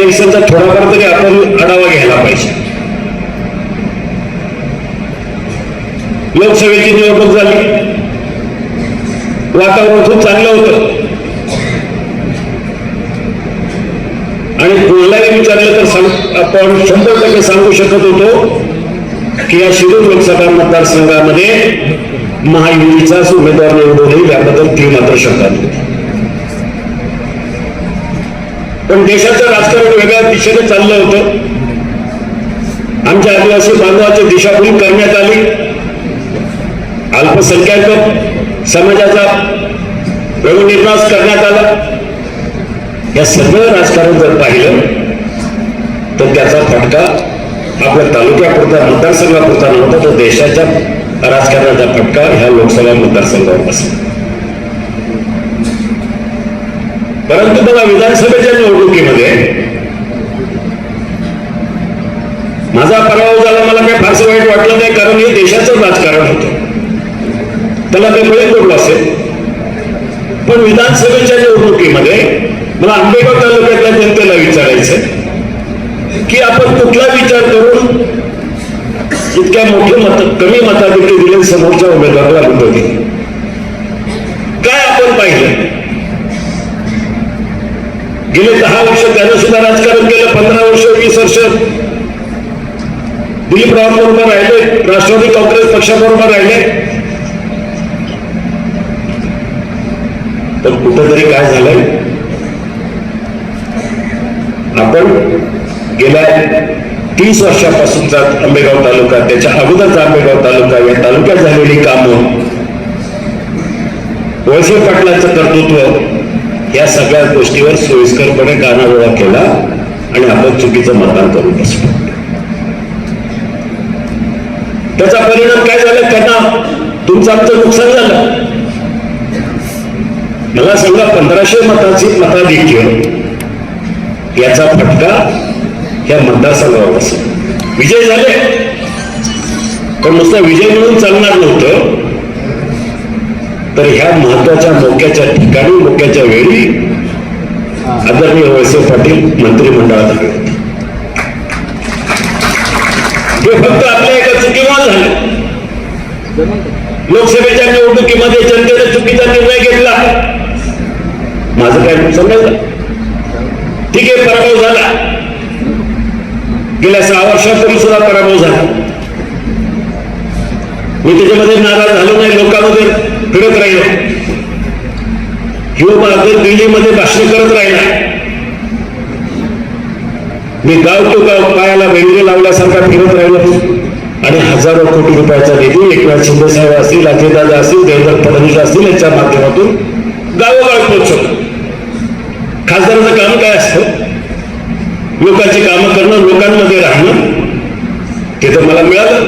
इलेक्शनचा थोडाफार तरी आपण आढावा घ्यायला पाहिजे. लोकसभेची निवडणूक झाली. वातावरण खूप चांगलं होतं. आणि कोणालाही विचारलं तर सांग आपण शंभर टक्के सांगू शकत होतो की या शिरूर लोकसभा मतदारसंघामध्ये महायुतीचाच उमेदवार निवडूनही येईल याबद्दल ती मात्र शंका नव्हती पण देशाचं राजकारण वेगळ्या दिशेने चाललं होतं. आमच्या आदिवासी बांधवाची दिशाभूल करण्यात आली. अल्पसंख्याक समाजाचा रवनिर्वास करण्यात आला. या सगळं राजकारण जर पाहिलं तर त्याचा फटका आपल्या तालुक्यापुरता मतदारसंघापुरता नव्हता तर देशाच्या राजकारणाचा फटका ह्या लोकसभा मतदारसंघावर बसला. परंतु बघा विधानसभेच्या निवडणुकीमध्ये माझा पराभव झाला मला काही फारसं वाईट वाटलं नाही कारण हे देशाचं राजकारण होतं. त्याला काही बळी पडलं असेल. पण विधानसभेच्या निवडणुकीमध्ये मला आंबेगाव तालुक्यातल्या जनतेला विचारायचं की आपण कुठला विचार करून इतक्या मोठे मत कमी मताधिक्य दिले समोरच्या उमेदवाराला मत गेले दहा वर्ष त्यानं सुद्धा राजकारण केलं पंधरा वर्ष वीस वर्ष. दिलीपराव बरोबर राहिले राष्ट्रवादी काँग्रेस पक्षाबरोबर राहिले. तर कुठंतरी काय झालंय? आपण गेल्या तीस वर्षापासूनचा आंबेगाव तालुका त्याच्या अगोदरचा आंबेगाव तालुका या तालुक्यात झालेली कामं. वळसे पाटलाचं कर्तृत्व या सगळ्या गोष्टीवर सोयीस्करपणे कानाडोळा केला आणि आपण चुकीचं मतदान करून बसलो. त्याचा परिणाम काय झाला? त्यांना तुमचं आमचं नुकसान झालं. मला सांगा पंधराशे मताची मताधिक्य याचा फटका या मतदारसंघावर बसला. विजय झाले. पण नुसता विजय म्हणून चालणार नव्हतं. तर ह्या महत्त्वाच्या मोक्याच्या ठिकाणी मोक्याच्या वेळी आदरणीय वळसे पाटील मंत्रिमंडळात आले. होते हे फक्त आपल्या एका चुकीमुळे झाले. लोकसभेच्या निवडणुकीमध्ये जनतेने चुकीचा निर्णय घेतला. माझं काय नुकसान नाही ठीक आहे पराभव झाला. गेल्या सहा वर्षातून सुद्धा पराभव झाला. मी त्याच्यामध्ये नाराज झालो नाही लोकांमध्ये. फिरत राहिलो. किंवा अगदी दिल्लीमध्ये भाषण करत राहिला. मी गाव टू गाव पायाला वेंगे लावल्यासारखा फिरत राहिलो. आणि हजारो कोटी रुपयाचा निधी एकनाथ शिंदे साहेब असतील अजयदादा असतील देवेंद्र फडणवीस असतील यांच्या माध्यमातून गावोगाव पोहोचवलं खासदाराचं काम काय असतं? लोकांची कामं करणं लोकांमध्ये राहणं ते तर मला मिळालं.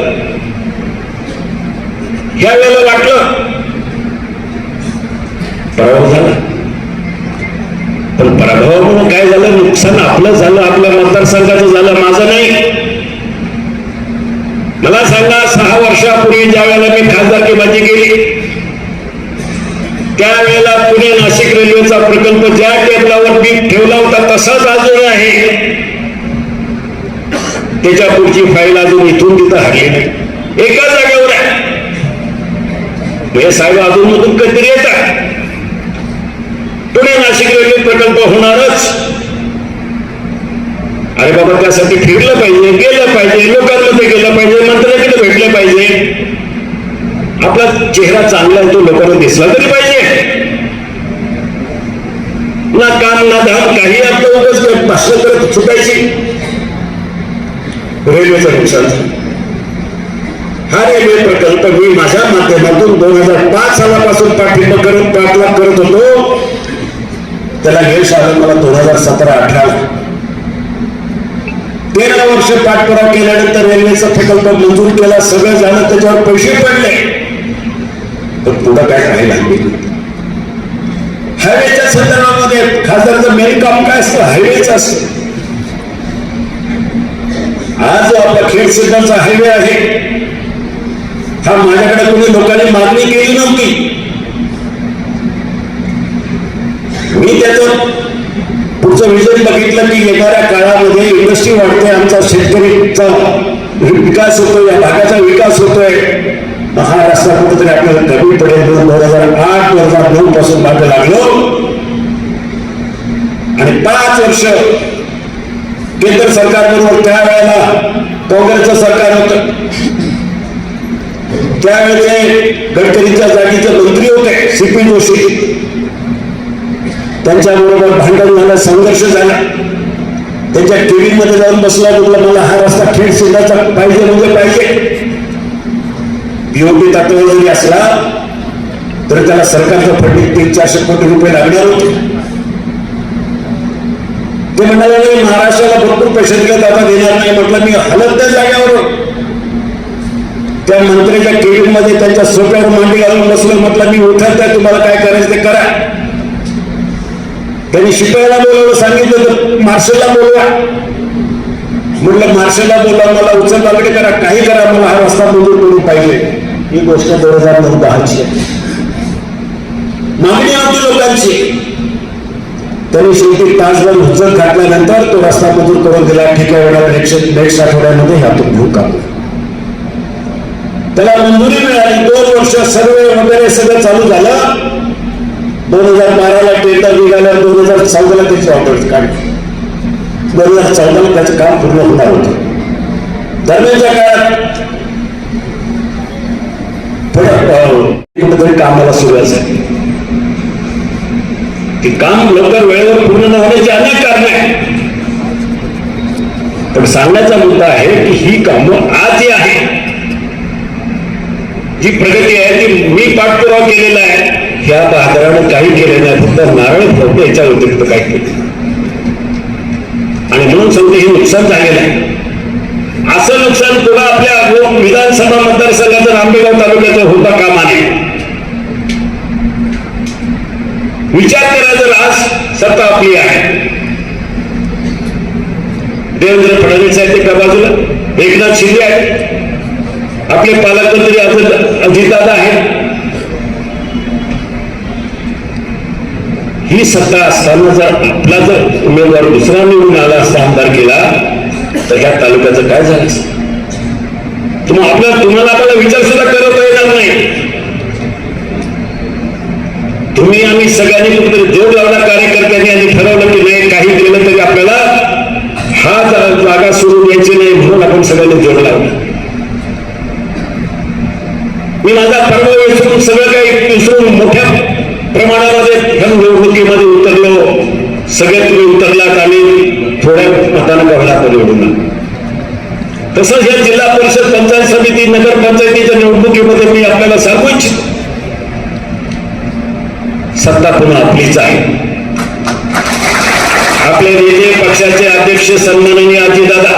ह्या वेळेला वाटलं पराभव झाला. पण पराभवामुळे काय झालं? नुकसान आपलं झालं आपल्या मतदारसंघाचं झालं माझं नाही. मला सांगा सहा वर्षापूर्वी ज्या वेळेला मी खासदारकी माझी केली त्यावेळेला पुणे नाशिक रेल्वेचा प्रकल्प ज्या टेबलावर मी ठेवला होता तसाच अजून आहे. त्याच्या पुढची फाईल अजून इथून तिथं हरली नाही. एका जागेवर आहे. हे साहेब अजून मधून कधीतरी येतात. पुणे नाशिक रेल्वे प्रकल्प होणारच. अरे बाबा त्यासाठी फिरलं पाहिजे गेलं पाहिजे लोकांमध्ये गेलं पाहिजे मंत्र्याकडे भेटलं पाहिजे. आपला चेहरा चांगला तो लोकांना दिसला तरी पाहिजे. ना काम ना धाम काही आपलं उगच भाषण करत सुटायची रेल्वेचं नुकसान झालं. हा रेल्वे प्रकल्प मी माझ्या माध्यमातून दोन हजार पाच सालापासून पाठिंबा करत पाठलाग करत होतो. त्याला यश आलं मला दोन हजार सतरा अठराला तेरा वर्ष पाठपुरावा केल्यानंतर रेल्वेचा प्रकल्प मंजूर केला सगळं झालं त्याच्यावर पैसे पडले. पण पुढं काय काही लागले हायवेच्या संदर्भामध्ये खासदारचं मेन काम काय असतं हायवेच असतं. आज जो आपला खेड सिद्धांचा हायवे आहे हा माझ्याकडे कोणी लोकांनी मागणी केली नव्हती. मी त्याचं पुढचं विजन बघितलं की येणाऱ्या काळामध्ये इंडस्ट्री वाढते आमचा शेतकरीचा विकास होतोय या भागाचा विकास होतोय. महाराष्ट्रात कुठेतरी आपल्याला कमी पडेल दोन हजार आठ दोन हजार नऊ पासून मागे लागलो. आणि पाच वर्ष केंद्र सरकारबरोबर त्यावेळेला काँग्रेसचं सरकार होतं. त्यावेळेचे गडकरींच्या जागीचे मंत्री होते सीपी जोशी. त्यांच्याबरोबर भांडण झालं संघर्ष झाला. त्यांच्या टीव्हीमध्ये जाऊन बसला म्हटलं मला हा रस्ता खेड शिंदाचा पाहिजे म्हणजे पाहिजे. पीओपी तत्वावर जरी असला तर त्याला सरकारचं फंडिंग तीन चारशे कोटी रुपये लागणार होते. ते म्हणाले महाराष्ट्राला भरपूर पैसे दिले आता देणार नाही. म्हटलं मी हलत त्या जाग्यावर त्या मंत्र्याच्या टीव्हीमध्ये त्यांच्या सोप्यावर मांडी घालून बसलो. म्हटलं मी उठत आहे तुम्हाला काय करायचं ते करा. त्यांनी शिपायाला बोलावलं सांगितलं तर मार्शलला बोलवा. म्हटलं मार्शलला बोला मला उचल लागले करा काही करा मला हा रस्ता मंजूर करून पाहिजे. ही गोष्ट दोन हजार नऊ दहाची मागणी होती लोकांची त्यांनी शेवटी तासभर उचल काढल्यानंतर तो रस्ता मंजूर करून दिला ठीक आहे एवढ्या नेक्स्ट नेक्स्ट आठवड्यामध्ये ह्यातून घेऊ का त्याला मंजुरी मिळाली दोन वर्ष सर्वे वगैरे सगळं चालू झालं. दोन हजार बाराला टेंडर निघाल्यावर दोन हजार चौदाला त्याची ऑर्डर काढली दोन हजार चौदाला त्याचं काम पूर्ण होणार होतं. दरम्यानच्या काळात कुठेतरी कामाला सुरुवात झाली. ते काम लवकर वेळेवर पूर्ण न होण्याची अनेक कारण आहे पण सांगण्याचा मुद्दा आहे की ही कामं आज जी आहे जी प्रगती आहे ती मी पाठपुरावा केलेला आहे. ह्या बाजारानं काही केलं नाही फक्त नारळ फोडतो याच्या व्यतिरिक्त काही केलं आणि म्हणून सांगते हे नुकसान झालेलं आहे. असं नुकसान पुन्हा आपल्या विधानसभा मतदारसंघाचं आंबेगाव तालुक्याचं होता कामा नये विचार करा जर आज सत्ता आपली आहे. देवेंद्र फडणवीस आहेत एका बाजूला एकनाथ शिंदे आहेत. आपले पालकमंत्री अजित अजितदादा आहेत. ही सत्ता असताना जर आपला जर उमेदवार दुसरा निवडून आला असता आमदार केला तर ह्या तालुक्याचं काय झालं असतं? तुम्हा आपल्या तुम्हाला आपल्याला विचार सुद्धा करता येणार नाही तुम्ही आम्ही सगळ्यांनी कुठेतरी देव लावला कार्यकर्त्यांनी आणि ठरवलं की नाही काही केलं तरी आपल्याला हा जागा सोडून द्यायची नाही म्हणून आपण सगळ्यांनी जोर लावला मी माझा पर्व सगळं काही विसरून मोठ्या प्रमाणामध्ये ह्या निवडणुकीमध्ये सगळ्यात सगळे तुम्ही उतरलात आणि थोड्या मतानं बघलात निवडून तसंच या जिल्हा परिषद पंचायत समिती नगरपंचायतीच्या निवडणुकीमध्ये मी आपल्याला सांगू इच्छितो. सत्ता पुन्हा आपलीच आहे. आपले नेते पक्षाचे अध्यक्ष सन्माननीय अजितदादा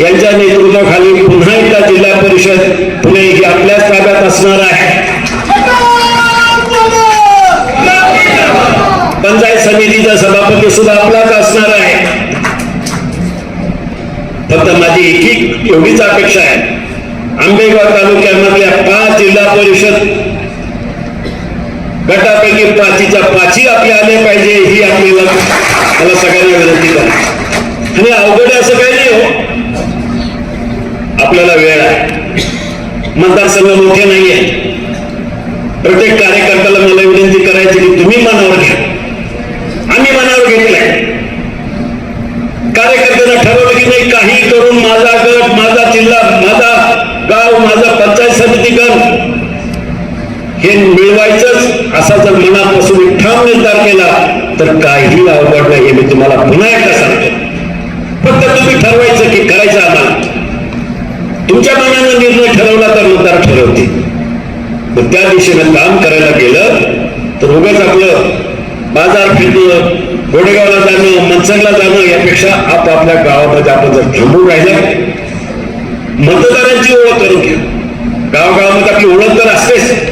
यांच्या नेतृत्वाखाली पुन्हा एकदा जिल्हा परिषद पुणे ही आपल्याच ताब्यात असणार आहे. सभापती सुद्धा आपलाच असणार आहे. फक्त माझी एकी एवढीच अपेक्षा आहे. आंबेगाव तालुक्यामधल्या पाच जिल्हा परिषद गटापैकी पाचीच्या पाची आपले आले पाहिजे ही आपल्याला मला सगळ्यांना विनंती करा. आणि अवघड असं काही नाही हो. आपल्याला वेळ आहे. मतदारसंघ मोठे नाहीये. प्रत्येक कार्यकर्त्याला मला विनंती करायची की तुम्ही मनावर घ्या. मी मनावर घेतलंय. कार्यकर्त्यांना ठरवलं की नाही काही करून माझा गट माझा जिल्हा माझा गाव माझा पंचायत समिती गट हे मिळवायचंच असा जर मनापासून ठाम निर्धार केला तर काही अवघड नाही हे मी तुम्हाला पुन्हा एकदा सांगतो. फक्त तुम्ही ठरवायचं की करायचं आम्हाला. तुमच्या मनानं निर्णय ठरवला तर मतदार ठरवते त्या दिशेनं काम करायला गेलं तर उगाच आपलं बाजार फिरणं गोडेगावला जाणं मनसरला जाणं यापेक्षा आपापल्या गावामध्ये आपण जर थांबून राहिलं मतदारांची ओळख करून घ्या. गावागावामध्ये आपली ओळख तर असतेच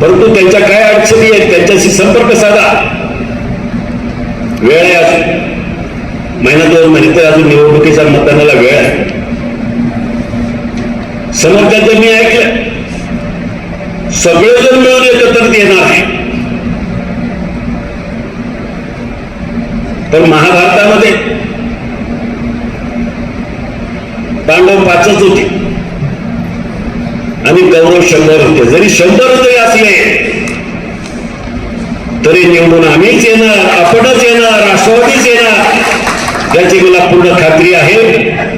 परंतु त्यांच्या काय अडचणी आहेत त्यांच्याशी संपर्क साधा. वेळ आहे अजून. महिना दोन महिने तर अजून निवडणुकीच्या मतदानाला वेळ आहे. समर्थ्यांचं मी ऐकलं सगळेजण मिळून एकत्रित येणार आहे तर महाभारतामध्ये पांडव पाचच होते. आणि कौरव शंभर होते. जरी शंभर जरी असले तरी निवडून आम्हीच येणार आपणच येणार राष्ट्रवादीच येणार. याची मला पूर्ण खात्री आहे.